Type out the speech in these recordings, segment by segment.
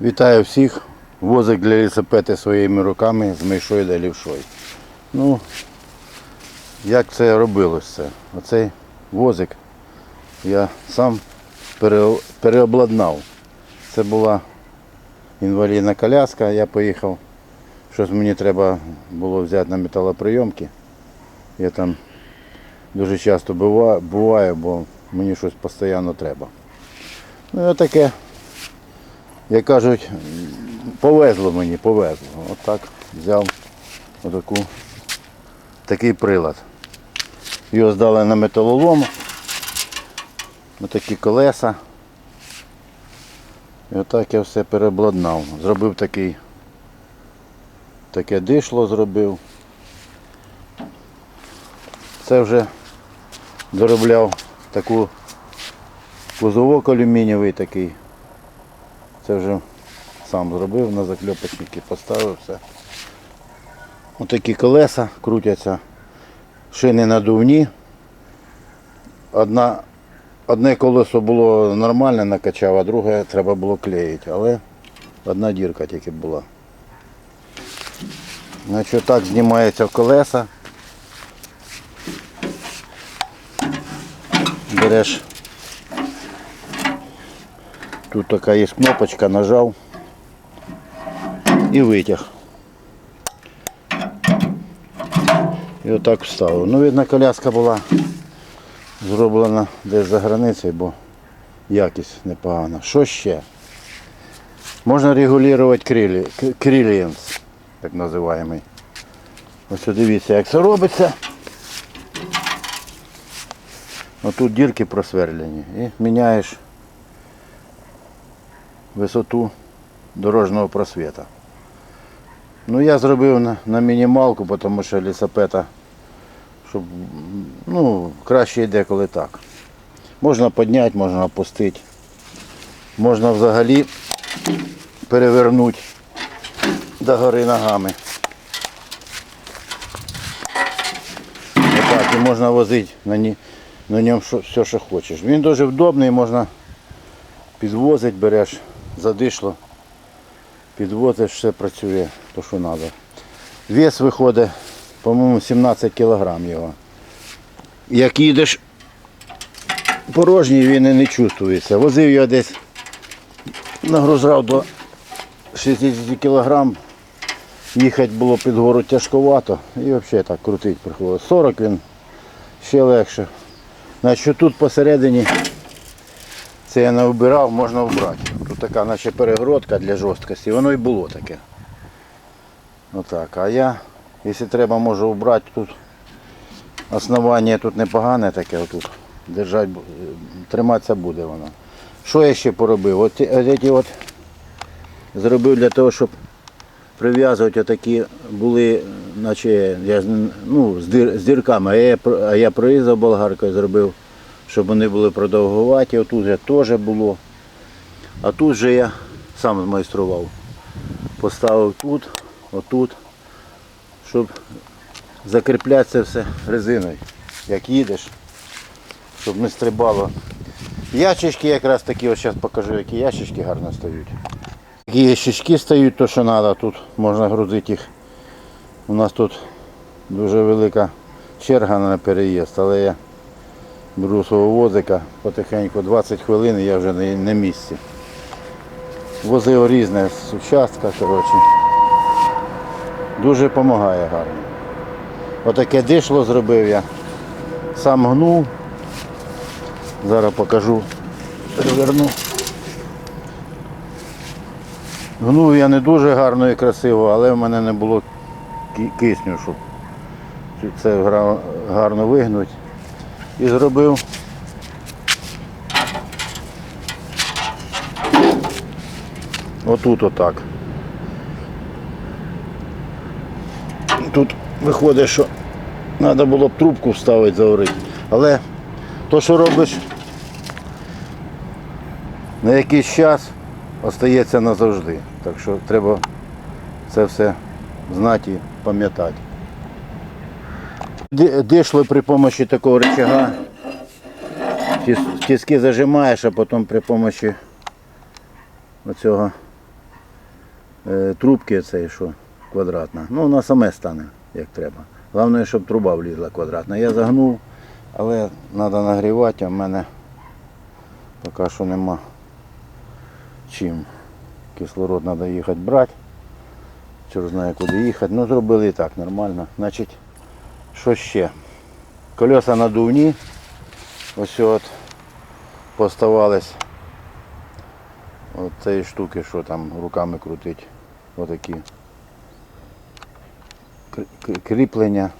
Вітаю всіх. Возик для лісопети своїми руками з мишою да лівшою. Ну, як це робилось це? Оцей возик я сам переобладнав. Це була інвалідна коляска, я поїхав. Щось мені треба було взяти на металоприйомки. Я там дуже часто бува- буваю, бо мені щось постійно треба. Ну і таке, як кажуть, повезло мені, повезло. Отак взяв отаку, такий прилад. Його здали на металолом. Отакі колеса. І отак я все переобладнав. Зробив такий, таке дишло зробив. Це вже доробляв таку кузовок алюмінієвий такий. Це вже сам зробив, на закльопочники поставив все. Отакі колеса крутяться, шини надувні. Одна, одне колесо було нормальне, накачав, а друге треба було клеїти, але одна дірка тільки була. Значить, так знімається колеса. Береш. Тут така є кнопочка, нажав і витяг. І отак вставив. Ну, видно, коляска була зроблена десь за границею, бо якість непогана. Що ще? Можна регулювати крилі, так називаємо. Ось дивіться, як це робиться. Отут дірки просверлені і міняєш висоту дорожнього просвіта. Ну я зробив на, на мінімалку, тому що лісопета, щоб ну, краще йде, коли так. Можна підняти, можна опустити. Можна взагалі перевернути до гори ногами. Отак, і можна возити на, ні, на ньому все, що хочеш. Він дуже вдобний, можна підвозити, береш задишло, підвозиш, все працює, то що треба. Вес виходить, по-моєму, 17 кг його. Як їдеш порожній, він і не чувствується. Возив його десь, нагружав до 60 кг. Їхати було під гору тяжковато і взагалі так крутить приходило. 40 він ще легше. Значить, тут посередині це я не вбирав, можна вбрати. Тут така наче перегородка для жорсткості, воно і було таке. Отак. А я, якщо треба, можу вбрати тут. Основання тут непогане таке отут. Держать, триматися буде воно. Що я ще поробив? От, от, от зробив для того, щоб прив'язувати отакі були, наче я ну, з, дир, з дірками, а я, а я прорізав болгаркою, зробив, щоб вони були продовгуваті. Отут теж було. А тут же я сам змайстрував. Поставив тут, отут, щоб закріпляти це все резиною. Як їдеш, щоб не стрибало. Ящички якраз такі, ось зараз покажу, які ящички гарно стають. Такі ящички стають, то що треба, тут можна грузити їх. У нас тут дуже велика черга на переїзд, але я беру свого возика потихеньку 20 хвилин і я вже на, на місці. Возив різне з участка, коротше. Дуже допомагає гарно. Отаке дишло зробив я. Сам гнув. Зараз покажу, переверну. Гнув я не дуже гарно і красиво, але в мене не було кисню, щоб це гарно вигнути. І зробив отут отак. Тут виходить, що треба було б трубку вставити, заварити. Але то, що робиш на якийсь час, остається назавжди. Так що треба це все знати і пам'ятати. Ди- Дишло при допомозі такого рычага. Тіски зажимаєш, а потім при допомозі оцього трубки цей, що квадратна. Ну, вона саме стане, як треба. Головне, щоб труба влізла квадратна. Я загнув, але треба нагрівати, а в мене поки що нема чим. Кислород треба їхати брати. Чого знає, куди їхати. Ну, зробили і так нормально. Значить, що ще? Колеса надувні. Ось от поставались от цієї штуки, що там руками крутить. Отакі кр- кр- кріплення.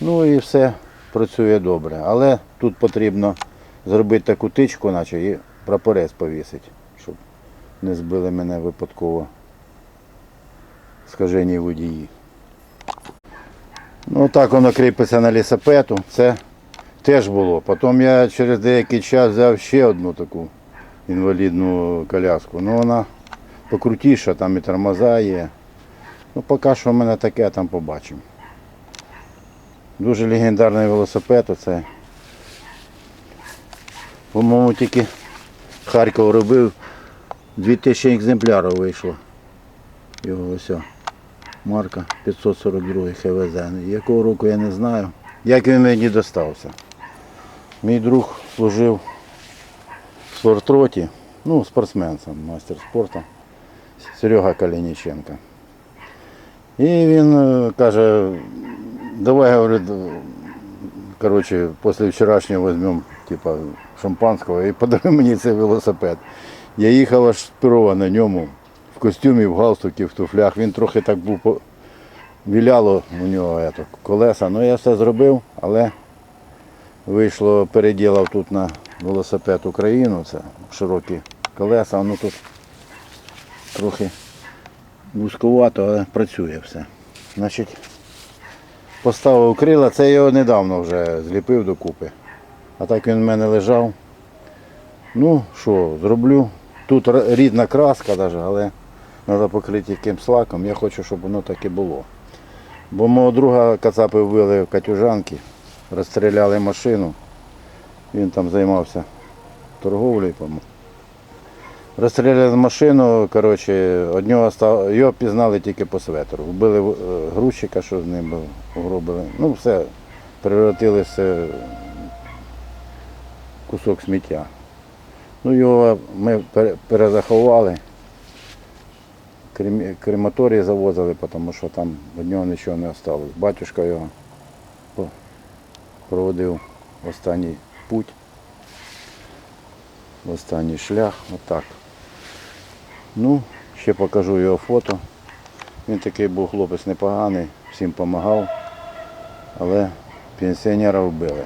Ну і все працює добре. Але тут потрібно зробити таку тичку, наче і прапорець повісити, щоб не збили мене випадково скажені водії. Ну так воно кріпиться на лісопету. Це теж було. Потім я через деякий час взяв ще одну таку інвалідну коляску. Ну вона покрутіша, там і тормоза є. Ну поки що в мене таке, там побачимо. Дуже легендарний велосипед оце. По-моєму, тільки Харків робив 2000 екземплярів вийшло. Його ось. Марка 542 ХВЗ. Якого року я не знаю. Як він мені достався. Мій друг служив в флортроті, ну, спортсмен сам, мастер спорту. Серега Калініченко. І він е, каже, давай, говорить, короче, після вчорашнього візьмемо типа, шампанського і подаруй мені цей велосипед. Я їхав аж сперва на ньому, в костюмі, в галстукі, в туфлях. Він трохи так був віляло у нього ето, колеса. Ну я все зробив, але вийшло, переділав тут на велосипед Україну, це широкі колеса, воно тут трохи вузьковато, але працює все. Значить, поставив крила, це я його недавно вже зліпив докупи. А так він в мене лежав. Ну, що, зроблю. Тут рідна краска навіть, але треба покрити якимсь лаком. Я хочу, щоб воно так і було. Бо мого друга кацапи вбили в Катюжанки, розстріляли машину. Він там займався торговлею, по-моєму. Розстріляли машину, коротше, одного став, його пізнали тільки по светру. Вбили е, грузчика, що з ним був, угробили. Ну все, превратили в кусок сміття. Ну його ми перезаховали. Крем- Крематорії завозили, тому що там від нього нічого не залишилось. Батюшка його проводив останній путь, останній шлях. Отак. Ну, ще покажу його фото. Він такий був хлопець непоганий, всім допомагав, але пенсіонера вбили.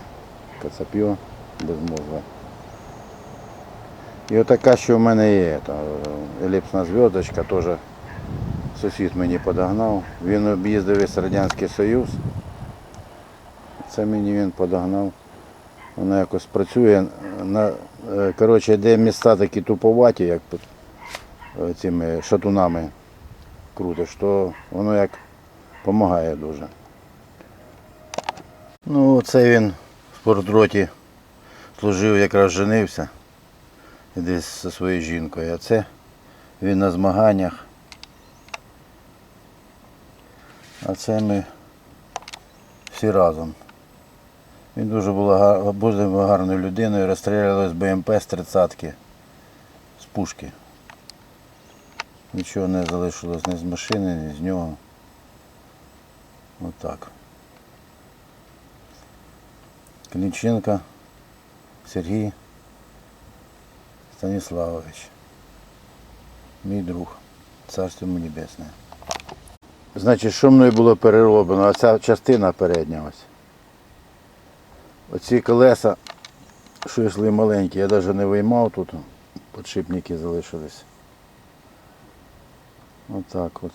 Кацап'йо безмозгле. І отака, що в мене є, та, еліпсна зв'язочка, теж сусід мені подогнав. Він об'їздив весь Радянський Союз. Це мені він подогнав. Воно якось працює. На, е, коротше, де міста такі туповаті, як цими шатунами крутиш, то воно як допомагає дуже. Ну, це він в спортроті служив, якраз женився десь зі своєю жінкою. А це він на змаганнях. А це ми всі разом. Він дуже був га- дуже гарною людиною, розстріляли з БМП з тридцятки, з пушки. Нічого не залишилось ні з машини, ні з нього. Отак. Клінченко Сергій Станіславович. Мій друг. Царство йому небесне. Значить, що мною було перероблено? Оця частина передня ось. Оці колеса, що йшли маленькі, я навіть не виймав тут, подшипники залишились. Отак от.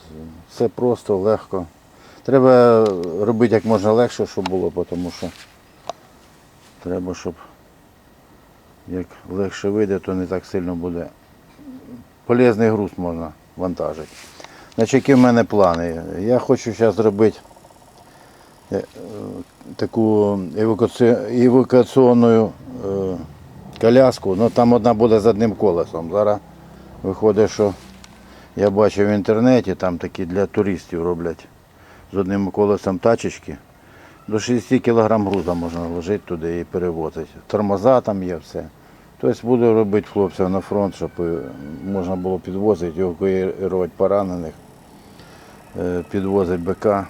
Все просто, легко. Треба робити як можна легше, щоб було, тому що треба, щоб як легше вийде, то не так сильно буде. Полезний груз можна вантажити. Значить, які в мене плани? Я хочу зараз зробити е, таку евакуаці- евакуаційну е, коляску, ну там одна буде з одним колесом. Зараз виходить, що Я бачив в інтернеті, там такі для туристів роблять з одним колесом тачечки. До 60 кг груза можна вложити туди і перевозити. Тормоза там є все. Тобто буду робити хлопців на фронт, щоб е, можна було підвозити, евакуювати поранених, е, підвозити БК.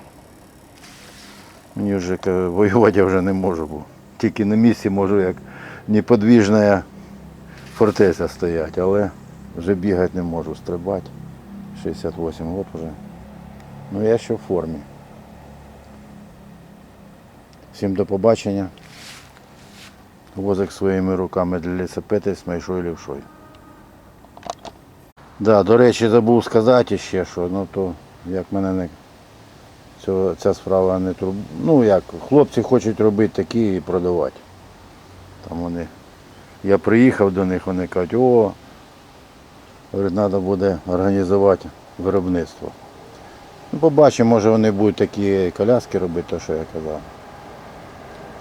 Мені вже воювати я вже не можу, бо тільки на місці можу як неподвіжна фортеця стояти, але вже бігати не можу, стрибати. 68 років вже. Ну я ще в формі. Всім до побачення. Возик своїми руками для лісопети з майшою лівшою. Да, до речі, забув сказати ще, що ну то як мене не цього, ця справа не турб... Ну як, хлопці хочуть робити такі і продавати. Там вони. Я приїхав до них, вони кажуть, о, говорить, треба буде організувати виробництво. Ну, побачимо, може вони будуть такі коляски робити, то що я казав.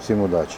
Всім удачі.